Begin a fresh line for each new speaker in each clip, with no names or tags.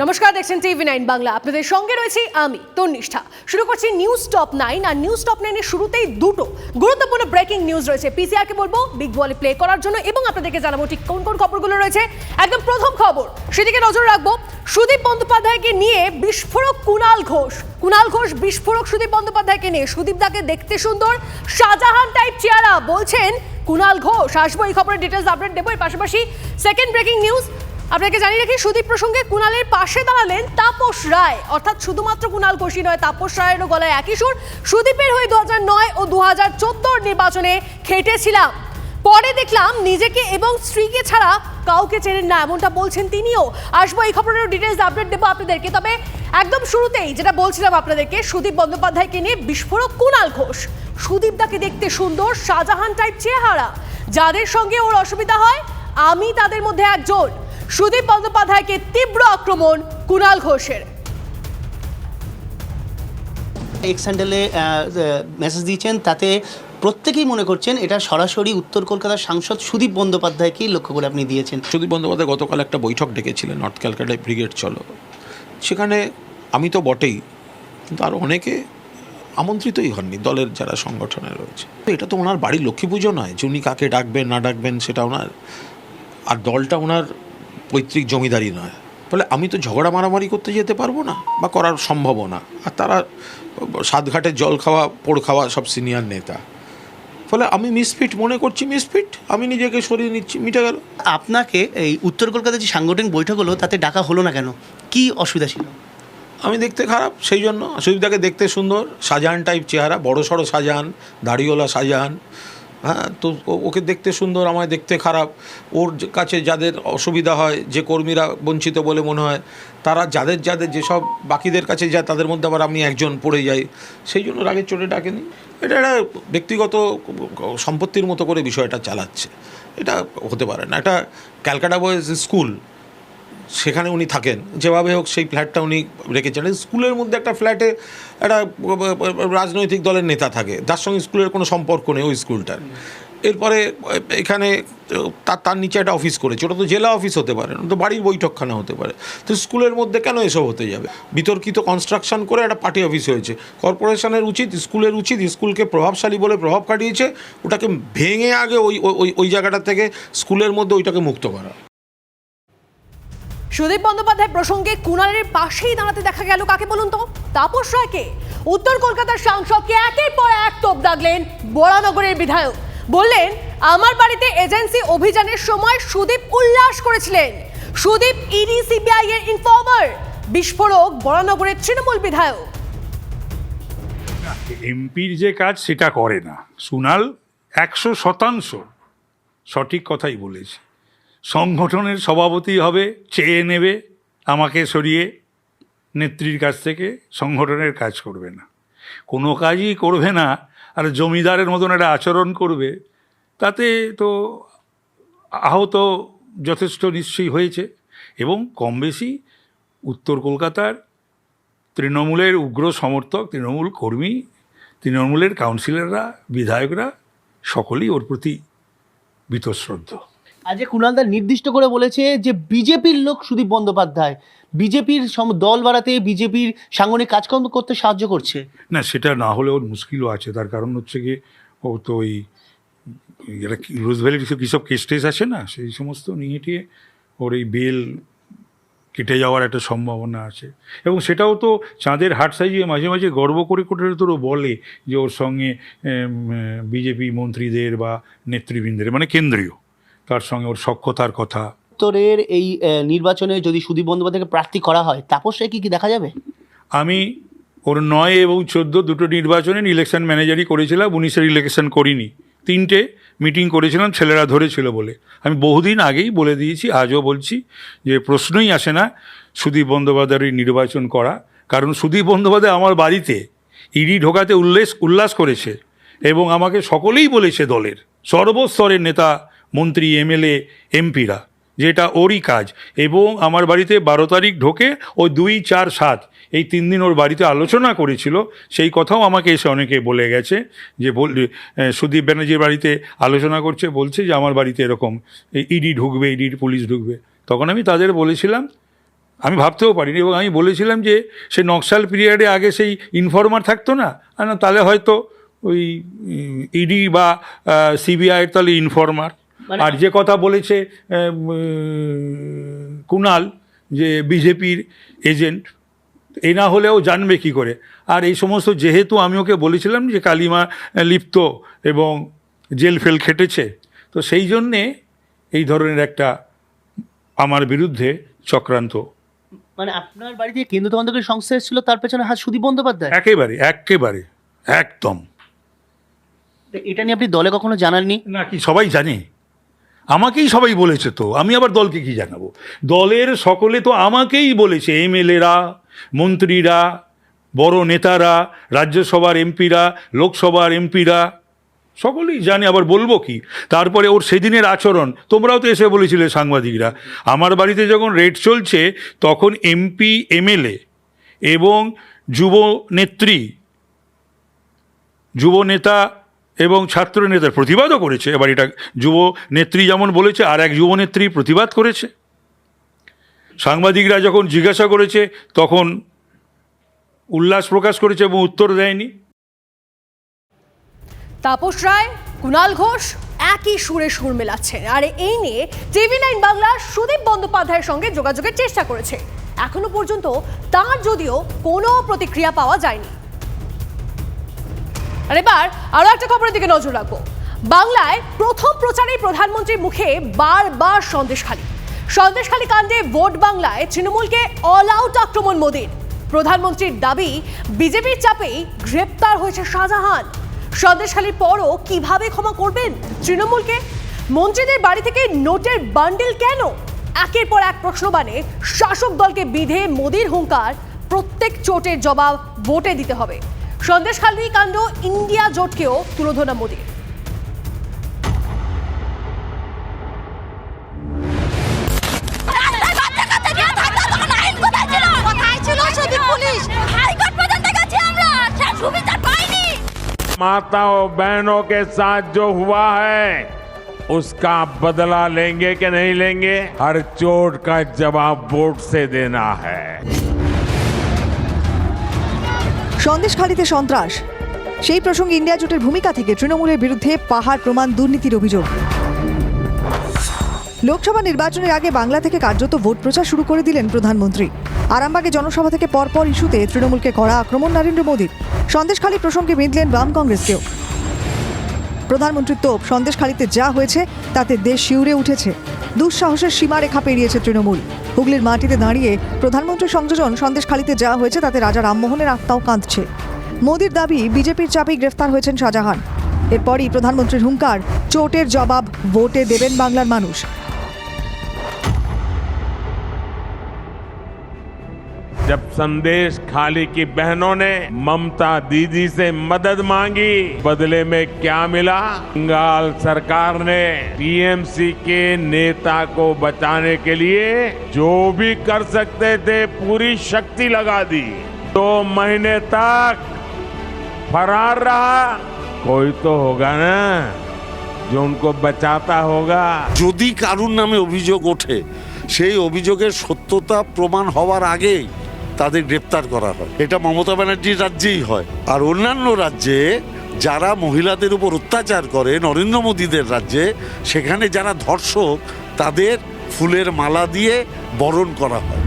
নমস্কার, দেখছেন TV nine Bangla. আপনাদের সঙ্গে রয়েছি আমি, তন্নিষ্ঠা। শুরু করছি নিউজ টপ নাইন আর নিউজ টপ নাইনের শুরুতেই দুটো গুরুত্বপূর্ণ ব্রেকিং নিউজ রয়েছে। পিসিআরকে বলব বিগ বলে প্লে করার জন্য, এবং আপনাদেরকে জানাব ঠিক কোন কোন খবরগুলো রয়েছে। একদম প্রথম খবর, সেদিকে নজর রাখব, সুদীপ বন্দ্যোপাধ্যায়কে নিয়ে বিস্ফোরক কুণাল ঘোষ। কুণাল ঘোষ বিস্ফোরক সুদীপ বন্দ্যোপাধ্যায়কে নিয়ে। সুদীপ দাকে দেখতে সুন্দর, শাহজাহান টাইপ চেহারা, বলছেন কুণাল ঘোষ। আসব এই খবরের ডিটেলস আপডেট দেবো। এর পাশাপাশি সেকেন্ড ব্রেকিং নিউজ আপনাকে জানিয়ে রাখি, সুদীপ প্রসঙ্গে কুণালের পাশে দাঁড়ালেন তাপস রায়। অর্থাৎ শুধুমাত্র কুণাল ঘোষই নয়, তাপস রায়েরও গলায় একই সুর। সুদীপের হয়ে দু ও দু হাজার নির্বাচনে খেটেছিলাম। পরে দেখলাম নিজেকে এবং স্ত্রীকে ছাড়া কাউকে চেনেন না, এমনটা বলছেন তিনিও। আসব এই খবরের ডিটেলস আপডেট দেবো আপনাদেরকে। তবে একদম শুরুতেই যেটা বলছিলাম আপনাদেরকে, সুদীপ বন্দ্যোপাধ্যায়কে নিয়ে বিস্ফোরক কুণাল ঘোষ। সুদীপ দাকে দেখতে সুন্দর শাহজাহান টাইপ চেহারা। যাদের সঙ্গে ওর অসুবিধা হয়, আমি তাদের মধ্যে একজন। সুদীপ বন্দ্যোপাধ্যায়কে তীব্র আক্রমণ কুণাল ঘোষের।
এক্স হ্যান্ডেলে মেসেজ দিয়েছেন তাতে প্রত্যেকেই মনে করছেন এটা সরাসরি উত্তর কলকাতার সাংসদ সুদীপ বন্দ্যোপাধ্যায়কেই লক্ষ্য করে আপনি দিয়েছেন।
সুদীপ বন্দ্যোপাধ্যায় গতকাল একটা বৈঠক ডেকেছিলেন নর্থ ক্যালকাটায় ব্রিগেড চলো। সেখানে আমি তো বটেই কিন্তু আরও অনেকে আমন্ত্রিতই হননি দলের যারা সংগঠনে রয়েছে। তো এটা তো ওনার বাড়ির লক্ষ্মী পুজো নয় যে উনি কাকে ডাকবেন না ডাকবেন সেটা ওনার আর দলটা ওনার পৈতৃক জমিদারি নয়। ফলে আমি তো ঝগড়া মারামারি করতে যেতে পারব না বা করার সম্ভবও না। আর তারা সাতঘাটে জল খাওয়া পোড় খাওয়া সব সিনিয়র নেতা। ফলে আমি মিসফিট মনে করছি মিসফিট। আমি নিজেকে সরিয়ে নিচ্ছি। মিটে গেল।
আপনাকে এই উত্তর কলকাতার যে সাংগঠনিক বৈঠক হলো তাতে ডাকা হলো না কেন? কি অসুবিধা ছিল?
আমি দেখতে খারাপ সেই জন্য। সুবিধাকে দেখতে সুন্দর শাহজাহান টাইপ চেহারা বড় সড়ো শাহজাহান দাড়িওয়ালা শাহজাহান হ্যাঁ তো ওকে দেখতে সুন্দর, আমায় দেখতে খারাপ। ওর কাছে যাদের অসুবিধা হয়, যে কর্মীরা বঞ্চিত বলে মনে হয়, তারা যাদের যাদের যেসব বাকিদের কাছে যায়, তাদের মধ্যে আবার আমি একজন পড়ে যাই। সেই জন্য রাগের চোটে ডাকেনি। এটা একটা ব্যক্তিগত সম্পত্তির মতো করে বিষয়টা চালাচ্ছে। এটা হতে পারে না। এটা ক্যালকাটা বয়েজ স্কুল সেখানে উনি থাকেন। যেভাবে হোক সেই ফ্ল্যাটটা উনি রেখেছেন। স্কুলের মধ্যে একটা ফ্ল্যাটে একটা, রাজনৈতিক দলের নেতা থাকে। তার সঙ্গে স্কুলের কোনো সম্পর্ক নেই ওই স্কুলটার। এরপরে এখানে তার তার নিচে একটা অফিস করেছে। ওটা তো জেলা অফিস হতে পারে তো বাড়ির বৈঠকখানা হতে পারে। তো স্কুলের মধ্যে কেন এসব হতে যাবে? বিতর্কিত কনস্ট্রাকশন করে একটা পার্টি অফিস হয়েছে। কর্পোরেশনের উচিত, স্কুলের উচিত, স্কুলকে প্রভাবশালী বলে প্রভাব কাটিয়েছে ওটাকে ভেঙে আগে ওই ওই ওই জায়গাটা থেকে স্কুলের মধ্যে ওইটাকে মুক্ত করা।
সুদীপ বন্দ্যোপাধ্যায় প্রসঙ্গে কুণালের পাশেই দাঁড়াতে দেখা গেল, কাকে বলুন তো? তাপস রায়কে। উত্তর কলকাতার সাংসদকে একের পর এক তোপ দাগলেন বরানগরের বিধায়ক। বললেন, আমার বাড়িতে এজেন্সি অভিযানের সময় সুদীপ উল্লাস করেছিলেন। সুদীপ ইডি সিবিআই এর ইনফর্মার বিস্ফোরক বরানগরের তৃণমূল বিধায়ক।
এমপির যে কাজ সেটা করে না। সুনাল একশো শতাংশ সঠিক কথাই বলেছে। সংগঠনের সভাপতি হবে, চেয়ে নেবে, আমাকে সরিয়ে নেত্রীর কাছ থেকে সংগঠনের কাজ করবে না। কোনো কাজই করবে না, আর জমিদারের মতন একটা আচরণ করবে, তাতে তো আহত যথেষ্ট নিশ্চয়ই হয়েছে। এবং কম বেশি উত্তর কলকাতার তৃণমূলের উগ্র সমর্থক, তৃণমূল কর্মী, তৃণমূলের কাউন্সিলররা, বিধায়করা, সকলেই ওর প্রতি বীতশ্রদ্ধ।
আজকে কুণালদা নির্দিষ্ট করে বলেছে যে বিজেপির লোক সুদীপ বন্দ্যোপাধ্যায়, বিজেপির দল বাড়াতে বিজেপির সাংগঠনিক কাজকর্ম করতে সাহায্য করছে।
না, সেটা না হলে ওর মুশকিলও আছে। তার কারণ হচ্ছে কি ও তো ওই এরা রোজ ভ্যালির কিছু কী সব কেস টেস আছে না? সেই সমস্ত নিয়ে টিয়ে ওর এই বেল কেটে যাওয়ার একটা সম্ভাবনা আছে। এবং সেটাও তো চাঁদের হাট সাজিয়ে মাঝে মাঝে গর্ব করে করে তোরও বলে যে ওর সঙ্গে বিজেপি মন্ত্রীদের বা নেতৃবৃন্দের মানে কেন্দ্রীয়। তার সঙ্গে ওর সক্ষতার কথা।
উত্তরের এই নির্বাচনে যদি সুদীপ বন্দ্যোপাধ্যায়কে প্রার্থী করা হয় তাপস কি কি দেখা যাবে?
আমি ওর নয় এবং চোদ্দ দুটো নির্বাচনে ইলেকশন ম্যানেজারই করেছিলাম উনিশের ইলেকশন করিনি। তিনটে মিটিং করেছিলাম ছেলেরা ধরেছিল বলে। আমি বহুদিন আগেই বলে দিয়েছি আজও বলছি যে প্রশ্নই আসে না সুদীপ বন্দ্যোপাধ্যায়ের নির্বাচন করা। কারণ সুদীপ বন্দ্যোপাধ্যায় আমার বাড়িতে ইডি ঢোকাতে উল্লেস উল্লাস করেছে এবং আমাকে সকলেই বলেছে দলের। সর্বস্তরের নেতা মন্ত্রী, এমএলএ, এমপিরা, যেটা ওরই কাজ। এবং আমার বাড়িতে বারো তারিখ ঢোকে ও দুই, চার, সাত, এই তিন দিন ওর বাড়িতে আলোচনা করেছিল। সেই কথাও আমাকে এসে অনেকে বলে গেছে যে, বল সুদীপ ব্যানার্জির বাড়িতে আলোচনা করছে, বলছে যে, আমার বাড়িতে এরকম ইডি ঢুকবে, ইডির পুলিশ ঢুকবে। তখন আমি তাদের বলেছিলাম, আমি ভাবতেও পারিনি এবং আমি বলেছিলাম যে, সে নকশাল পিরিয়ডে আগে সেই ইনফর্মার থাকতো না? না, তাহলে হয়তো ওই ইডি বা সিবিআইয়ের তাহলে ইনফরমার। আর যে কথা বলেছে কুনাল যে বিজেপির এজেন্ট এ না হলেও জানবে কি করে। আর এই সমস্ত যেহেতু আমি ওকে বলেছিলাম যে কালিমা লিপ্ত এবং জেল ফেল খেটেছে তো সেই জন্যে এই ধরনের একটা আমার বিরুদ্ধে চক্রান্ত।
মানে আপনার বাড়িতে কেন্দ্র তদন্তকারী সংস্থা এসেছিল তার পেছনে হাত সুদীপ বন্দ্যোপাধ্যায়?
একেবারে একেবারে একদম।
এটা নিয়ে আপনি দলে কখনো জানাননি?
না কি সবাই জানে। আমাকেই সবাই বলেছে তো, আমি আবার দলকে কি জানাব? দলের সকলে তো আমাকেই বলেছে, এমএলএরা, মন্ত্রীরা, বড় নেতারা, রাজ্যসভার এমপিরা, লোকসভার এমপিরা, সকলেই জানে, আবার বলব কি? তারপরে ওর সেদিনের আচরণ, তোমরাও তো এসে বলেছিলে সাংবাদিকরা। আমার বাড়িতে যখন রেড চলছে, তখন এমপি, এমএলএ এবং যুব নেত্রী, যুব নেতা এবং ছাত্র নেতার প্রতিবাদও করেছে। এবার এটা যুব নেত্রী যেমন বলেছে, আর এক যুব নেত্রী প্রতিবাদ করেছে। সাংবাদিকরা যখন জিজ্ঞাসা করেছে, তখন উল্লাস প্রকাশ করেছে এবং উত্তর দেয়নি।
তাপস রায় কুণাল ঘোষ একই সুরে সুর মেলাচ্ছেন। আর এই নিয়ে টিভি নাইন বাংলা সুদীপ বন্দ্যোপাধ্যায়ের সঙ্গে যোগাযোগের চেষ্টা করেছে। এখনও পর্যন্ত তার যদিও কোনো প্রতিক্রিয়া পাওয়া যায়নি। আর এবার আরও একটা খবরের দিকে নজর রাখব। বাংলায় প্রথম প্রচারেই প্রধানমন্ত্রীর মুখে বারবার সন্দেশখালী। সন্দেশখালী কাণ্ডে ভোট বাংলায় তৃণমূলকে অল আউট আক্রমণ মোদীর। প্রধানমন্ত্রীর দাবি, বিজেপির চাপেই গ্রেপ্তার হয়েছে শাহজাহান। সন্দেশখালীর পরও কীভাবে ক্ষমা করবেন তৃণমূলকে? মন্ত্রীদের বাড়ি থেকে নোটের বান্ডিল কেন? একের পর এক প্রশ্ন বানে শাসক দলকে বিধে মোদীর হুঙ্কার। প্রত্যেক চোটের জবাব ভোটে দিতে হবে। সন্দেশখালী কাণ্ড ইন্ডিয়া জোটকেও তুলোধনা মোদীর
রাস্তায় বাচ্চা কাচ্চা নিয়ে থাকতো তখন আইন কোথায় ছিল? কোথায় ছিল শুধু পুলিশ? হাইকোর্ট পর্যন্ত গেছি আমরা, সে সুবিধা পাইনি।
माताओं बहनों के साथ जो हुआ है उसका बदला लेंगे कि नहीं लेंगे हर चोट का जवाब वोट से देना है
সন্দেশখালীতে সন্ত্রাস। সেই প্রসঙ্গে ইন্ডিয়া জোটের ভূমিকা থেকে তৃণমূলের বিরুদ্ধে পাহাড় প্রমাণ দুর্নীতির অভিযোগ। লোকসভা নির্বাচনের আগে বাংলা থেকে কার্যত ভোট প্রচার শুরু করে দিলেন প্রধানমন্ত্রী। আরামবাগে জনসভা থেকে পরপর ইস্যুতে তৃণমূলকে করা আক্রমণ নরেন্দ্র মোদীর। সন্দেশখালী প্রসঙ্গে বেঁধলেন বাম কংগ্রেসকেও। প্রধানমন্ত্রীর তোপ, সন্দেশখালীতে যা হয়েছে তাতে দেশ শিউরে উঠেছে। দুঃসাহসের সীমারেখা পেরিয়েছে তৃণমূল। হুগলির মাটিতে দাঁড়িয়ে প্রধানমন্ত্রী সংযোজন সন্দেশখালিতে যাওয়া হয়েছে তাতে রাজা রামমোহনের আত্মাও কাঁদছে। মোদির দাবি, বিজেপির চাপেই গ্রেফতার হয়েছেন শাহজাহান। এরপরই প্রধানমন্ত্রীর হুঙ্কার, চোটের জবাব, ভোটে দেবেন বাংলার মানুষ।
जब संदेश खाली की बहनों ने ममता दीदी से मदद मांगी बदले में क्या मिला बंगाल सरकार ने टीएमसी के नेता को बचाने के लिए जो भी कर सकते थे पूरी शक्ति लगा दी दो महीने तक फरार रहा कोई तो होगा ना जो उनको बचाता होगा
যদি কারুর নামে অভিযোগ ওঠে সেই অভিযোগের সত্যতা প্রমাণ হওয়ার আগেই তাদের গ্রেপ্তার করা হয়। এটা মমতা ব্যানার্জির রাজ্যেই হয়। আর অন্যান্য রাজ্যে যারা মহিলাদের উপর অত্যাচার করে, নরেন্দ্র মোদীদের রাজ্যে, সেখানে যারা ধর্ষক, তাদের ফুলের মালা দিয়ে বরণ করা হয়।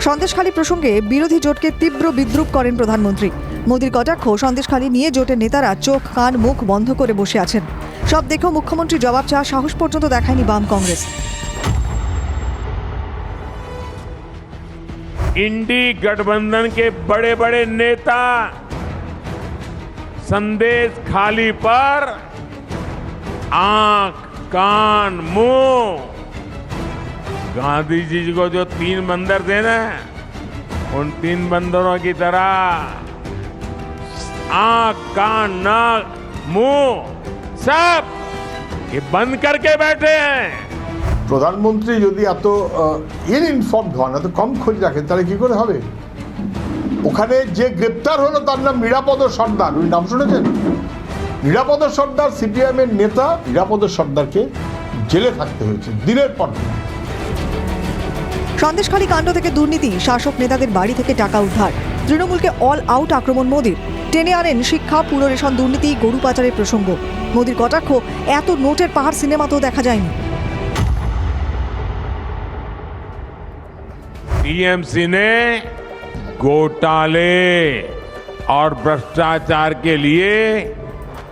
সন্দেশখালী প্রসঙ্গে বিরোধী জোটকে তীব্র বিদ্রুপ করেন প্রধানমন্ত্রী। মোদীর কটাক্ষ সন্দেশখালী নিয়ে জোটের নেতারা চোখ, কান, মুখ বন্ধ করে বসে আছেন। সব দেখেও মুখ্যমন্ত্রী জবাব চাওয়ার সাহস পর্যন্ত দেখায়নি বাম কংগ্রেস।
इंडी गठबंधन के बड़े बड़े नेता, संदेश खाली पर, आँख, कान, मुँह। गांधी जी को जो तीन बंदर थे ना, उन तीन बंदरों की तरह, आँख, कान, नाक, मुँह, सब ये बंद करके बैठे हैं।
প্রধানমন্ত্রী যদি এত ইন ইনফর্মড হন, এত কম খোঁজ রাখেন, তাহলে কি করে হবে? ওখানে যে গ্রেপ্তার হলো, তার নাম নিরাপদ সর্দার। ওই নাম শুনেছেন? নিরাপদ সর্দার সিপিআইএম এর নেতা, নিরাপদ সর্দারকে জেলে থাকতে হয়েছে, দিনের পর দিন।
সন্দেশখালী কাণ্ড থেকে দুর্নীতি, শাসক নেতাদের বাড়ি থেকে টাকা উদ্ধার। তৃণমূলকে অল আউট আক্রমণ মোদীর। টেনে আনেন শিক্ষা পুরো রেশন দুর্নীতি, গরু পাচারের প্রসঙ্গ। মোদীর কটাক্ষ, এত নোটের পাহাড় সিনেমাতেও দেখা যায়নি।
टीएमसी ने घोटाले और भ्रष्टाचार के लिए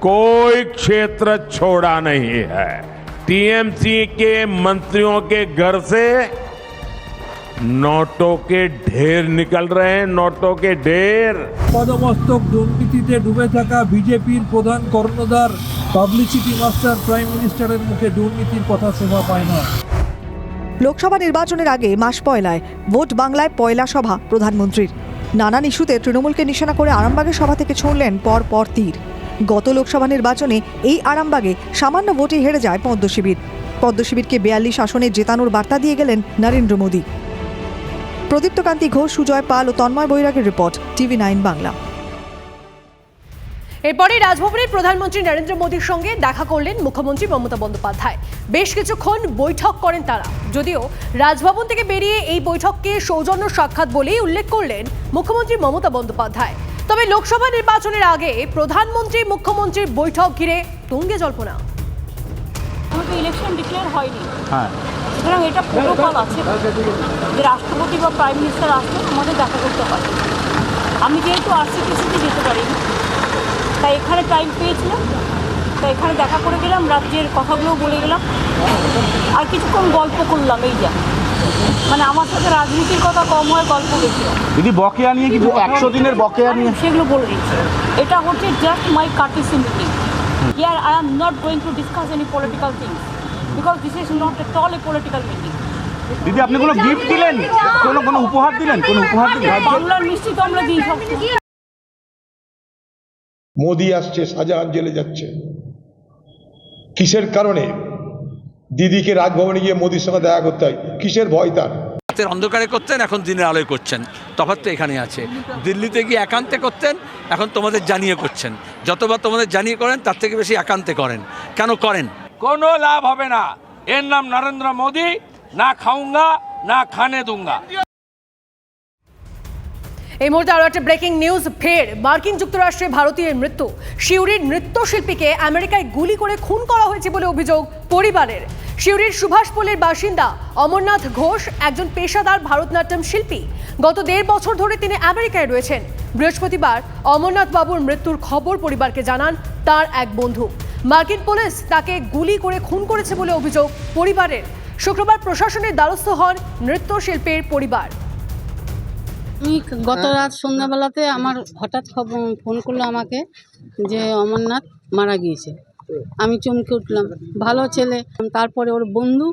कोई क्षेत्र छोड़ा नहीं है टीएमसी के मंत्रियों के घर से नोटों के ढेर निकल रहे हैं नोटों के ढेर
পদমস্তক দুর্নীতিতে ডুবে থাকা বিজেপির প্রধান কর্ণধার পাবলিসিটি মাস্টার প্রাইম মিনিস্টারের মুখে দুর্নীতির কথা শোভা পায় না
লোকসভা নির্বাচনের আগে মাস পয়লায় ভোট বাংলায় পয়লা সভা প্রধানমন্ত্রীর। নানান ইস্যুতে তৃণমূলকে নিশানা করে আরামবাগের সভা থেকে ছুঁড়লেন পর পর তীর। গত লোকসভা নির্বাচনে এই আরামবাগে সামান্য ভোটে হেরে যায় পদ্মশিবির পদ্মশিবিরকে বিয়াল্লিশ আসনে জেতানোর বার্তা দিয়ে গেলেন নরেন্দ্র মোদী। প্রদীপ্তকান্তি ঘোষ, সুজয় পাল ও তন্ময় বৈরাগের রিপোর্ট, টিভি নাইন বাংলা।
এরপরে রাজভবনের প্রধানমন্ত্রী নরেন্দ্র মোদীর সঙ্গে দেখা করলেন মুখ্যমন্ত্রী মমতা বন্দ্যোপাধ্যায়। বেশ কিছুক্ষণ বৈঠক করেন তারা। যদিও রাজভবন থেকে বেরিয়ে এই বৈঠককে সৌজন্য সাক্ষাৎ বলেই উল্লেখ করলেন মুখ্যমন্ত্রী মমতা বন্দ্যোপাধ্যায়। তবে লোকসভা নির্বাচনের আগে প্রধানমন্ত্রী মুখ্যমন্ত্রীর বৈঠক ঘিরে তুঙ্গে জল্পনা।
আমাকে ইলেকশন ডিক্লেয়ার হয়নি। সুতরাং এটা প্রোটোকল আছে। যে রাষ্ট্রপতি বা প্রাইম মিনিস্টার আসলে আমাদের দেখা করতে পারে আমি যেহেতু আরসিপিসিতে যেতে পারিনি তাই এখানে টাইম পেয়েছিলাম। তাই এখানে দেখা করে গেলাম রাজ্যের কথাগুলো বলে গেলাম। আর কিছুক্ষণ গল্প করলাম এই যা। মানে আমার সাথে রাজনীতির কথা কম হয় গল্প বেশি হয়।
দিদি বকেয়া নিয়ে কি একশো দিনের বকেয়া নিয়ে।
সেগুলো বলে দিচ্ছি। এটা হচ্ছে just my courtesy meeting here I am not going to discuss any political things because this is not at all a political meeting
দিদি আপনি কোনো গিফট দিলেন? কোনো কোনো উপহার দিলেন? কোনো উপহার দিলেন?
বাংলার মিষ্টি তো আমরা দিই সব।
মোদি আসছে শাহজাহান জেলে যাচ্ছে। কিসের কারণে? দিদিকে রাজভবনে গিয়ে মোদির সঙ্গে দেখা করতে হয়। কিসের ভয় তার?
রাতের অন্ধকারে করতেন এখন দিনের আলোয় করছেন। তফাৎ তো এখানে আছে। দিল্লিতে গিয়ে একান্তে করতেন এখন তোমাদের জানিয়ে করছেন। যতবার তোমাদের জানিয়ে করেন তার থেকে বেশি একান্তে করেন। কেন করেন?
কোনো লাভ হবে না। এর নাম নরেন্দ্র মোদী না খাউঙ্গা না খানে দুঙ্গা
এই মুহূর্তে আরও একটা ব্রেকিং নিউজ ফের মার্কিন যুক্তরাষ্ট্রে ভারতীয় মৃত্যু। শিউরির নৃত্যশিল্পীকে আমেরিকায় গুলি করে খুন করা হয়েছে বলে অভিযোগ পরিবারের। শিউরির সুভাষপল্লির বাসিন্দা অমরনাথ ঘোষ একজন পেশাদার ভারতনাট্যম শিল্পী। গত দেড় বছর ধরে তিনি আমেরিকায় রয়েছেন। বৃহস্পতিবার অমরনাথ বাবুর মৃত্যুর খবর পরিবারকে জানান তার এক বন্ধু। মার্কিন পুলিশ তাকে গুলি করে খুন করেছে বলে অভিযোগ পরিবারের। শুক্রবার প্রশাসনের দ্বারস্থ হন নৃত্যশিল্পীর পরিবার।
আমি গত রাত সন্ধ্যাবেলাতে আমার হঠাৎ খবর ফোন করল আমাকে যে অমরনাথ মারা গিয়েছে। আমি চমকে উঠলাম। ভালো ছেলে। তারপরে ওর বন্ধু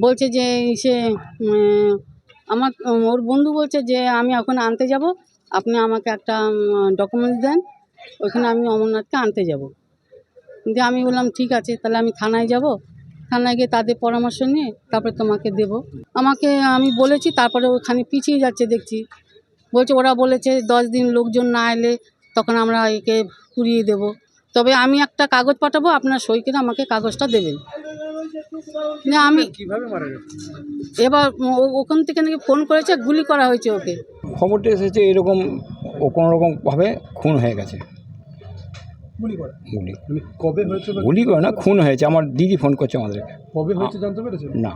বলছে যে সে আমার, ওর বন্ধু বলছে যে আমি ওখানে আনতে যাব। আপনি আমাকে একটা ডকুমেন্টস দেন। ওইখানে আমি অমরনাথকে আনতে যাব। দিয়ে আমি বললাম, ঠিক আছে, তাহলে আমি থানায় যাব। থানায় গিয়ে তাদের পরামর্শ নিয়ে তারপরে তোমাকে দেব। আমাকে আমি বলেছি তারপরে ওখানে পিছিয়ে যাচ্ছে দেখছি। বলছে ওরা বলেছে দশ দিন লোকজন না এলে তখন আমরা একে পুড়িয়ে দেব। তবে আমি একটা কাগজ পাঠাবো আপনার সই করে আমাকে কাগজটা দেবেন। না আমি এবার ও- ওখান থেকে নাকি ফোন করেছে গুলি করা হয়েছে ওকে।
খবরটা এসেছে এরকম ও কোনো রকমভাবে খুন হয়ে গেছে। গুলি গুলি।
কবে হয়েছে
গুলি করে না খুন হয়েছে। আমার দিদি ফোন করছে আমাদের
কবে হয়েছে জানতে পেরেছেন
না।